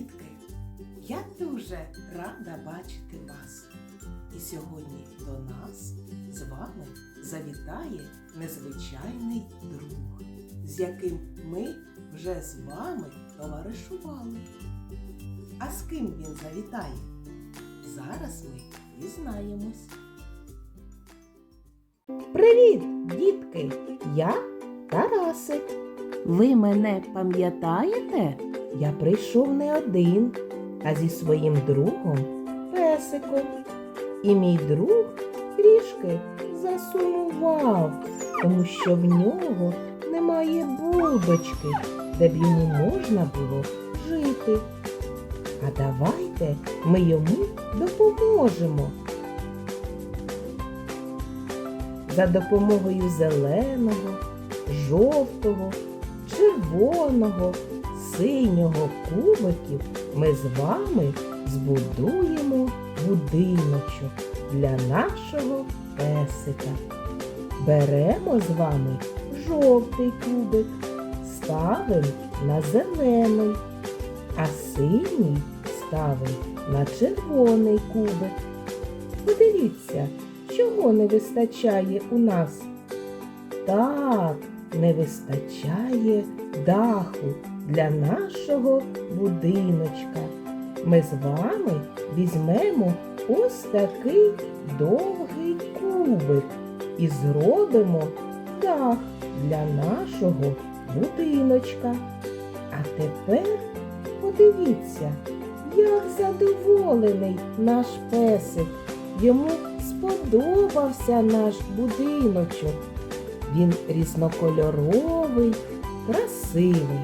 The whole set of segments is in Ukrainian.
дітки! Я дуже рада бачити вас. І сьогодні до нас з вами завітає незвичайний друг, з яким ми вже з вами товаришували. А з ким він завітає? Зараз ми дізнаємось. Привіт, дітки! Я Тарасик. Ви мене пам'ятаєте? Я прийшов не один, а зі своїм другом Песиком. І мій друг трішки засумував, тому що в нього немає будочки, де б йому можна було жити. А давайте ми йому допоможемо. За допомогою зеленого, жовтого, червоного, синього кубиків ми з вами збудуємо будиночок для нашого песика. Беремо з вами жовтий кубик, ставимо на зелений, а синій ставимо на червоний кубик. Подивіться, чого не вистачає у нас. Так, не вистачає даху для нашого будиночка. Ми з вами візьмемо ось такий довгий кубик і зробимо дах для нашого будиночка. А тепер подивіться, як задоволений наш песик. Йому сподобався наш будиночок. Він різнокольоровий, красивий.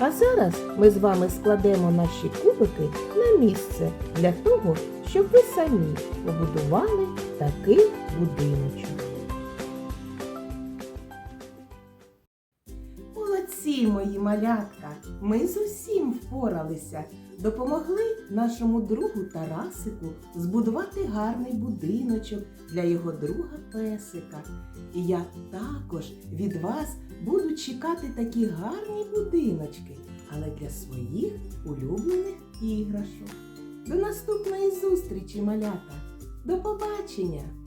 А зараз ми з вами складемо наші кубики на місце для того, щоб ви самі побудували такий будиночок. Молодці, мої малятка! Ми з усім впоралися, допомогли нашому другу Тарасику збудувати гарний будиночок для його друга песика. І я також від вас буду чекати такі гарні будиночки, але для своїх улюблених іграшок. До наступної зустрічі, малята! До побачення!